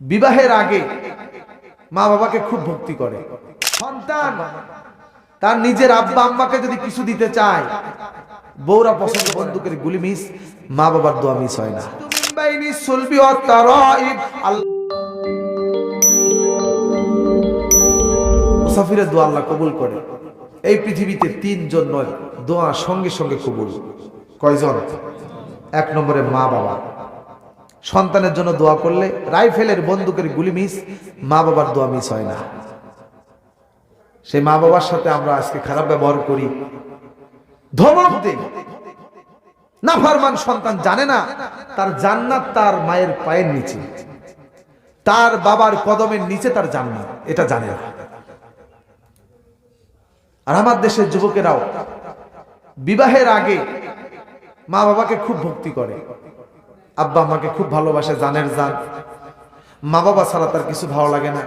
বিবাহের আগে মা বাবাকে খুব ভক্তি করে। সন্তান, তার নিজের আব্বা আম্মাকে যদি কিছু দিতে চায়, বউরা পছন্দ বন্দুকের গুলি মিস, মা বাবার দোয়া মিস হয় না। মুসাফিরের দোয়া আল্লাহ কবুল করে। এই পৃথিবীতে তিনজন নয়, দোয়া সঙ্গে সঙ্গে কবুল। কয়জন? এক নম্বরে মা বাবা। সন্তানের জন্য দোয়া করলে রাইফেলের বন্দুকের গুলি মিস মা বাবার দোয়া মিস হয় না। সেই মা বাবার সাথে আমরা আজকে খারাপ ব্যবহার করি। ধমক দিই। নাফারমান সন্তান জানে না, তার জান্নাত তার মায়ের পায়ের নিচে। তার বাবার কদমের নিচে তার জান্নাত, এটা জানে না। আর আমার দেশের যুবকেরাও, বিবাহের আগে মা বাবাকে খুব ভক্তি করে। আব্বা আমাকে খুব ভালোবাসে, জানের জান মা বাবা ছাড়া তার কিছু ভালো লাগে না।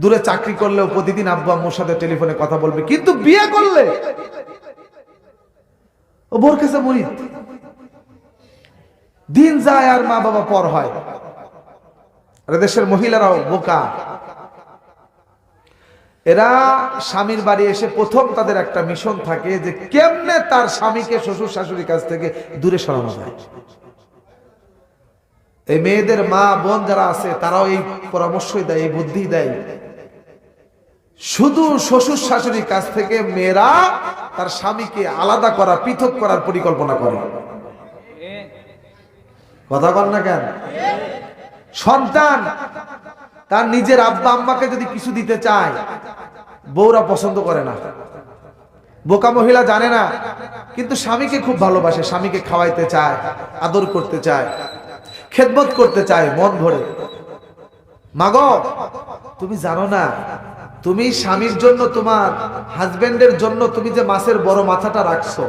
দূরে চাকরি করলেও প্রতিদিন আব্বু আম্মুর সাথে টেলিফোনে কথা বলবে, কিন্তু বিয়ে করলে? ও বোর কাছে মরিত দিন যায় আর মা বাবা পর হয়। আর দেশের মহিলারাও বোকা। এরা স্বামীর বাড়ি এসে প্রথম তাদের একটা মিশন থাকে যে কেমনে তার স্বামীকে শ্বশুর শাশুড়ির কাছ থেকে দূরে সরানো যায়। এই মেয়েদের মা বোন যারা আছে, তারাও এই পরামর্শই দেয়, এই বুদ্ধি দেয়। শুধু শ্বশুর শাশুড়ির কাছ থেকে মেয়েরা তার স্বামীকে আলাদা করা, পৃথক করার পরিকল্পনা করে। কথা বল না কেন? সন্তান, তার নিজের আব্বা আম্মাকে যদি কিছু দিতে চায়, বউরা পছন্দ করে না। বোকা মহিলা জানে না, কিন্তু স্বামীকে খুব ভালোবাসে, স্বামীকে খাওয়াইতে চায়, আদর করতে চায়। খেদমত করতে চায় মন ভরে। মাগ, তুমি জানো না, তুমি স্বামীর জন্য তোমার হাজবেন্ডের জন্য তুমি যে মাছের বড় মাথাটা রাখছো,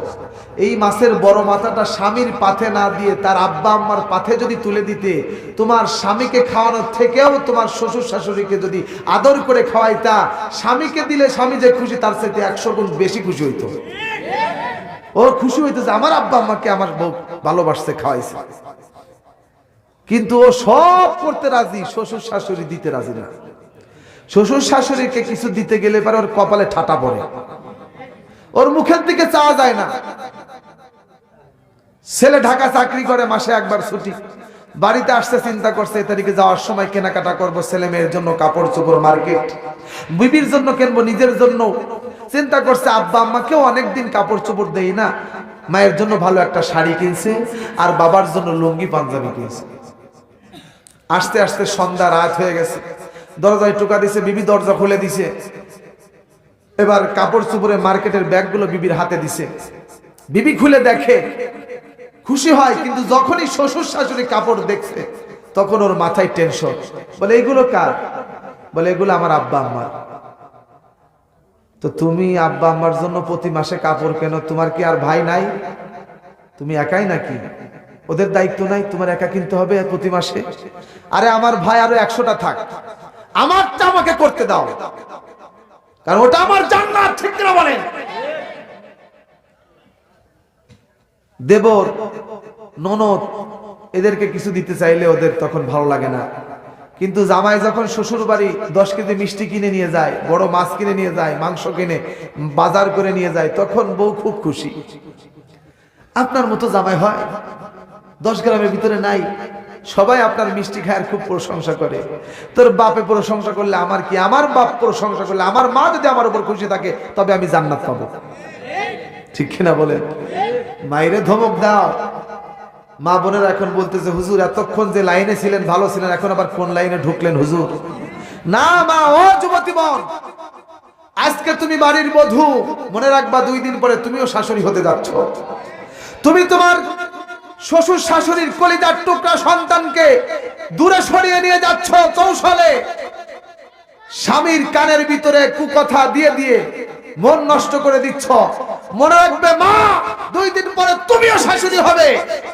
এই মাছের বড় মাথাটা স্বামীর পাথে না দিয়ে তার আব্বা আম্মার পাথে যদি তুলে দিতে, তোমার স্বামীকে খাওয়ানোর থেকেও তোমার শ্বশুর শাশুড়িকে যদি আদর করে খাওয়াইতা, স্বামীকে দিলে স্বামী যে খুশি, তার সাথে একশো গুণ বেশি খুশি হইতো। ও খুশি হইতো যে আমার আব্বা আম্মাকে আমার ভালোবাসতে খাওয়াইছে। কিন্তু ও সব করতে রাজি, শ্বশুর শাশুড়ি দিতে রাজি না। শ্বশুর শাশুড়িকে কিছু দিতে গেলে পরে ওর কপালে ঠাটা পড়ে। ওর মুখের দিকে চাওয়া যায় না। ছেলে ঢাকা চাকরি করে, মাসে একবার ছুটি। বাড়িতে আসতে চিন্তা করছে, এ তারিখে যাওয়ার সময় কেনাকাটা করব, ছেলে মেয়ের জন্য কাপড় চোপড় মার্কেট। বিবির জন্য কিনবো, নিজের জন্য। চিন্তা করছে, আব্বা আম্মাকেও অনেকদিন কাপড় চোপড় দেই না। মায়ের জন্য ভালো একটা শাড়ি কিনছে, আর বাবার জন্য লুঙ্গি, পাঞ্জাবি কিনছে। আসতে আসতে সন্ধ্যা, রাত হয়ে গেছে। দরজায় টোকা দিছে, বিবি দরজা খুলে দিছে। এবার কাপড় চুপড়ে মার্কেটের ব্যাগগুলো বিবির হাতে দিছে। বিবি খুলে দেখে, খুশি হয়, কিন্তু যখনই শ্বশুর শাশুড়ি কাপড় দেখছে, তখন ওর মাথায় টেনশন বলে, এগুলো কার? বলে, এগুলো আমার আব্বা আম্মার তো তুমি আব্বা, আম্মার জন্য প্রতি মাসে কাপড় কেন? তোমার কি আর ভাই নাই? তুমি একাই নাকি? ওদের দায়িত্ব নাই, তোমার একা কিনতে হবে প্রতি মাসে। আরে আমার ভাই আরও একশোটা থাক। আমারটা আমাকে করতে দাও। কারণ ওটা আমার জান্নাত, ঠিক না বলেন? দেবর, ননদ, এদেরকে কিছু দিতে চাইলে ওদের তখন ভালো লাগে না। কিন্তু জামাই যখন শ্বশুর বাড়ি দশ কেজি মিষ্টি কিনে নিয়ে যায়, বড় মাছ কিনে নিয়ে যায়, মাংস কিনে বাজার করে নিয়ে যায়, তখন বউ খুব খুশি। আপনার মতো জামাই হয়? দশ গ্রামের ভিতরে নাই। সবাই আপনার মিষ্টি খায়ের খুব প্রশংসা করে। তোর বাপে প্রশংসা করলে আমার কি? আমার বাপ প্রশংসা করলে আমার মা যদি আমার উপর খুশি থাকে, তবে আমি জান্নাত পাবো। ঠিক কিনা বলেন? মাইরে ধমক দাও। মা বোনেরা এখন বলতেছে, হুজুর, এতক্ষণ যে লাইনে ছিলেন, ভালো ছিলেন, এখন আবার কোন লাইনে ঢুকলেন হুজুর? না মা, ও যুবতী বোন, আজকে তুমি বাড়ির বধূ, মনে রাখবা দুই দিন পরে তুমিও শাশুড়ি হতে যাচ্ছ। তুমি তোমার শ্বশুর শাশুড়ির কলিজার টুকরা সন্তানকে দূরে সরিয়ে নিয়ে যাচ্ছ কৌশলে। স্বামীর কানের ভিতরে কুকথা দিয়ে দিয়ে মন নষ্ট করে দিচ্ছ। মনে রাখবে, মা, দুই দিন পরে তুমিও শাশুড়ি হবে।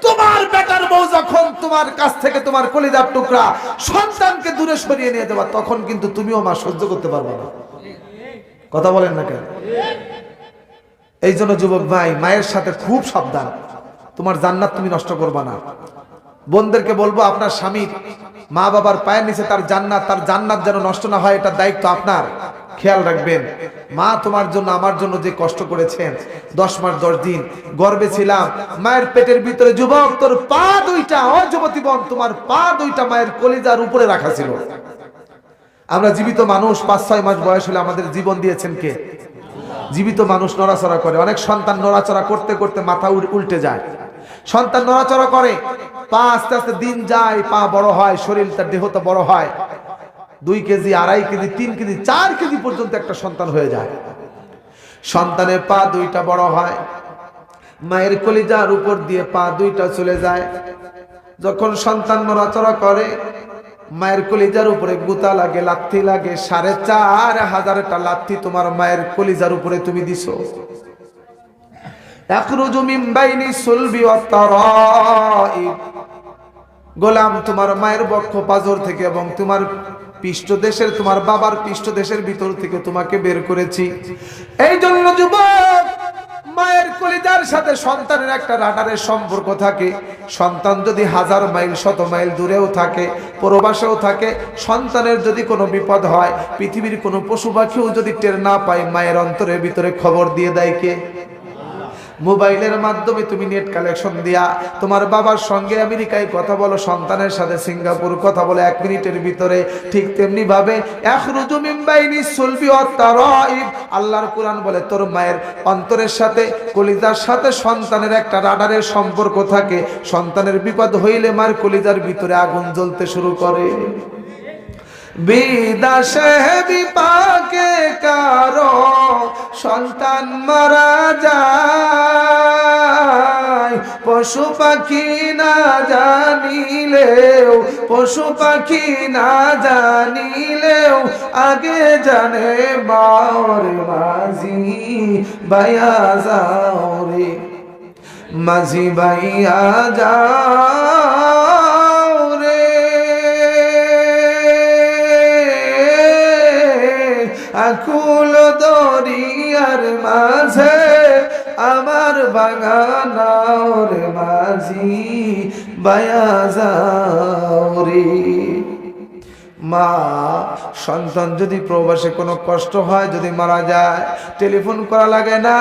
তোমার বেটার বউ যখন তোমার কাছ থেকে তোমার কলিজার টুকরা সন্তানকে দূরে সরিয়ে নিয়ে যাবা, তখন কিন্তু তুমিও মা সহ্য করতে পারবে না। কথা বলেন না কেন? এই জন্য যুবক ভাই, মায়ের সাথে খুব সাবধান। তোমার জান্নাত তুমি নষ্ট করবা না। বোনদেরকে বলব, আপনার স্বামীর মা বাবার পায়ের নিচে তার জান্নাত তার জান্নাত যেন নষ্ট না হয় এটার দায়িত্ব আপনার। খেয়াল রাখবেন, মা তোমার জন্য, আমার জন্য যে কষ্ট করেছেন, দশ মাস, দশ দিন, গর্বে ছিলাম, মায়ের পেটের ভিতরে যুবক, তোর পা দুইটা, ও যুবতী বোন, তোমার পা দুইটা মায়ের কলিজার উপরে রাখা ছিল। আমরা জীবিত মানুষ, পাঁচ, ছয় মাস বয়স হলে আমাদের জীবন দিয়েছেন কে? জীবিত মানুষ নড়াচড়া করে, অনেক সন্তান নড়াচড়া করতে করতে মাথা উল্টে যায়। সন্তান নড়াচড়া করে, পা আস্তে আস্তে দিন যায়, পা বড় হয় শরীর তার দেহটা বড় হয়। দুই কেজি, আড়াই কেজি, তিন কেজি, চার কেজি পর্যন্ত একটা সন্তান হয়ে যায়। সন্তানের পা দুইটা বড় হয়। মায়ের কলিজার উপর দিয়ে পা দুইটা চলে যায়। যখন সন্তান নড়াচড়া করে, মায়ের কলিজার উপরে গুতা লাগে, লাথি লাগে, সাড়ে চার হাজারটা লাথি তোমার মায়ের কলিজার উপরে তুমি দিছো। গোলাম তোমার মায়ের বক্ষ পাজর থেকে এবং তোমার পৃষ্ঠ দেশের, তোমার বাবার পৃষ্ঠ দেশের ভিতর থেকে তোমাকে বের করেছি। এই জন্য যুবক, মায়ের কলিজার সাথে সন্তানের একটা রাডারের সম্পর্ক থাকে। সন্তান যদি হাজার মাইল, শত মাইল দূরেও থাকে, প্রবাসেও থাকে, সন্তানের যদি কোনো বিপদ হয়, পৃথিবীর কোনো পশু পাখিও যদি টের না পায়, মায়ের অন্তরের ভিতরে খবর দিয়ে দেয় কে? মোবাইলের মাধ্যমে তুমি নেট কালেকশন দিয়া, তোমার বাবার সঙ্গে আমেরিকায় কথা বলো, সন্তানের সাথে সিঙ্গাপুর কথা বলে, এক মিনিটের ভিতরে ঠিক তেমনি ভাবে আল্লাহর কোরআন বলে, তোর মায়ের অন্তরের সাথে, কলিজার সাথে সন্তানের একটা রাডারের সম্পর্ক থাকে। সন্তানের বিপদ হইলে মার কলিজার ভিতরে আগুন জ্বলতে শুরু করে। বিদাসে বিপাকে কারও সন্তান মারা যায়। পশু পাখি না জানিলেও, পশু পাখি না জানিলেও আগে জানে মাওর মাঝি বায়া যাও রে মাঝি বাইয়া যাও আকুল দরিয়ার মাঝে আমার বাগানার মাঝি বায়া মা, সন্তান যদি প্রবাসে কোনো কষ্ট হয়, যদি মারা যায়, টেলিফোন করা লাগে না।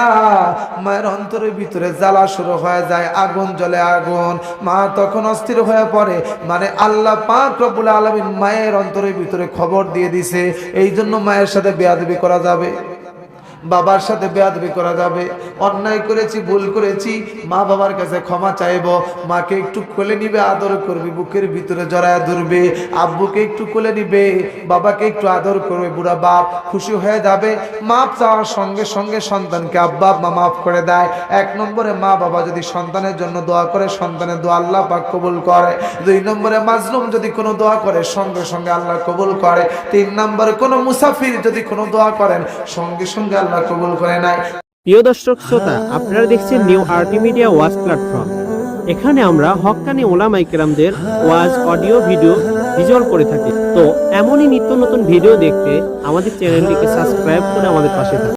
মায়ের অন্তরের ভিতরে জ্বালা শুরু হয়ে যায়, আগুন জলে আগুন। মা তখন অস্থির হয়ে পড়ে। মানে আল্লাহ পাক রব্বুল আলামিন মায়ের অন্তরের ভিতরে খবর দিয়ে দিছে। এই জন্য মায়ের সাথে বেয়াদবি করা যাবে। বাবার সাথে বেয়াদবি করা যাবে, অন্যায় করেছি, ভুল করেছি, মা বাবার কাছে ক্ষমা চাইব, মাকে একটু কোলে নিবে, আদর করবে, বুকের ভিতরে জড়ায় ধরবে, আব্বুকে একটু কোলে নিবে, বাবাকে একটু আদর করবে, বুড়া বাপ খুশি হয়ে যাবে, মাপ চাওয়ার সঙ্গে সঙ্গে সন্তানকে আব্বা মা মাফ করে দেয়। এক নম্বরে মা বাবা যদি সন্তানের জন্য দোয়া করে, সন্তানের দোয়া আল্লাহ পাক কবুল করে। দুই নম্বরে মাজলুম যদি কোনো দোয়া করে, সঙ্গে সঙ্গে আল্লাহ কবুল করে। তিন নম্বরে কোনো মুসাফির যদি কোনো দোয়া করেন, সঙ্গে সঙ্গে আল্লাহ কবুল করে নাই। প্রিয় দর্শক শ্রোতা, আপনারা দেখছেন নিউ আরটি মিডিয়া ওয়াজ প্ল্যাটফর্ম এখানে আমরা হক্কানি ওলামাই কেরামদের ওয়াজ, অডিও, ভিডিও ভিজুয়াল করে থাকি। তো এমনই নিত্য নতুন ভিডিও দেখতে আমাদের চ্যানেলটিকে সাবস্ক্রাইব করে আমাদের পাশে থাকুন।